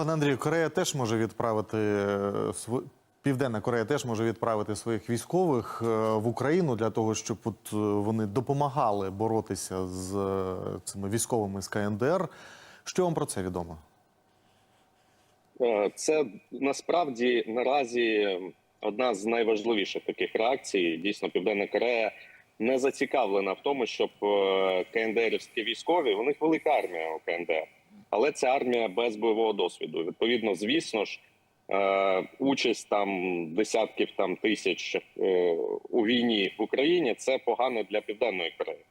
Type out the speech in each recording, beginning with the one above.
Пане Андрію, Корея теж може відправити е, Південна Корея теж може відправити своїх військових е, в Україну для того, щоб от е, вони допомагали боротися з цими військовими з КНДР. Що вам про це відомо? Це насправді наразі одна з найважливіших таких реакцій. Дійсно, Південна Корея не зацікавлена в тому, щоб КНДРівські військові у них велика армія у КНДР, але це армія без бойового досвіду. Відповідно, звісно ж, е, участь там десятків там тисяч е, у війні в Україні це погано для Південної Кореї.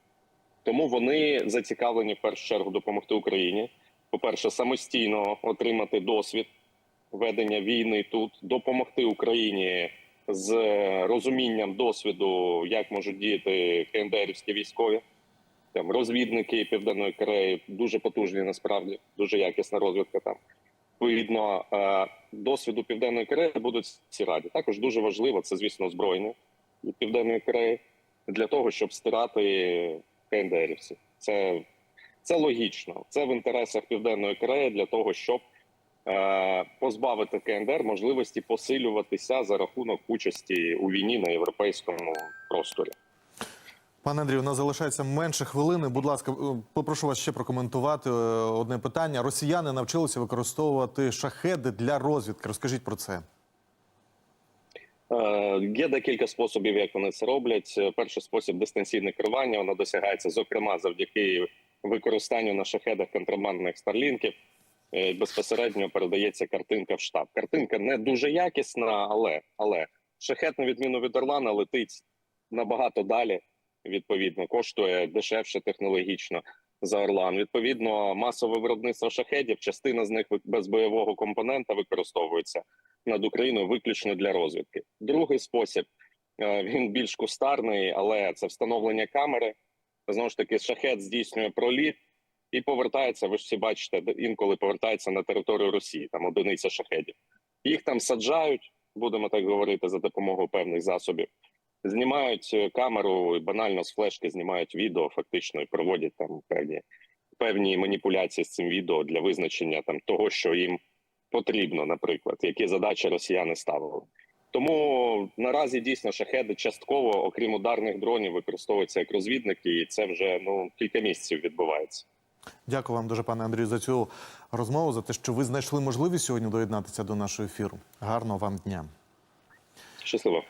Тому вони зацікавлені в першу чергу допомогти Україні. По-перше, самостійно отримати досвід ведення війни тут, допомогти Україні з розумінням досвіду, як можуть діяти КНДРівські військові, там розвідники Південної Кореї дуже потужні, насправді дуже якісна розвідка там. Відповідно, е, досвіду Південної Кореї будуть всі раді. Також дуже важливо, це звісно збройне Південної Кореї для того, щоб стирати КНДРівців. Це, це логічно. Це в інтересах Південної Кореї для того, щоб е, позбавити КНДР можливості посилюватися за рахунок участі у війні на європейському просторі. Пане Андрію, у нас залишається менше хвилини. Будь ласка, е, попрошу вас ще прокоментувати е, одне питання. Росіяни навчилися використовувати шахеди для розвідки. Розкажіть про це. Е, Є декілька способів, як вони це роблять. Перший спосіб дистанційне керування. Воно досягається зокрема завдяки використанню на шахедах контрабандних старлінків. Безпосередньо передається картинка в штаб. Картинка не дуже якісна, але але шахет, на відміну від Орлана, летить набагато далі. Відповідно, коштує дешевше технологічно за Орлан. Відповідно, масове виробництво шахедів. Частина з них без бойового компонента використовується над Україною виключно для розвідки. Другий спосіб е, він більш кустарний, але це встановлення камери. Знову ж таки, шахет здійснює проліт і повертається. Ви ж всі бачите, інколи повертається на територію Росії. Там одиниця шахедів. Їх там саджають, будемо так говорити, за допомогою певних засобів. Знімають е, камеру і банально з флешки знімають відео, фактично і проводять там певні певні маніпуляції з цим відео для визначення там того, що їм потрібно, наприклад, які задачі росіяни ставили. Тому наразі дійсно шахеди частково, окрім ударних дронів, використовуються як розвідники, і це вже ну кілька місяців відбувається. Дякую вам дуже, пане Андрію, за цю розмову, за те, що ви знайшли можливість сьогодні доєднатися до нашого ефіру. Гарного вам дня. Щасливо.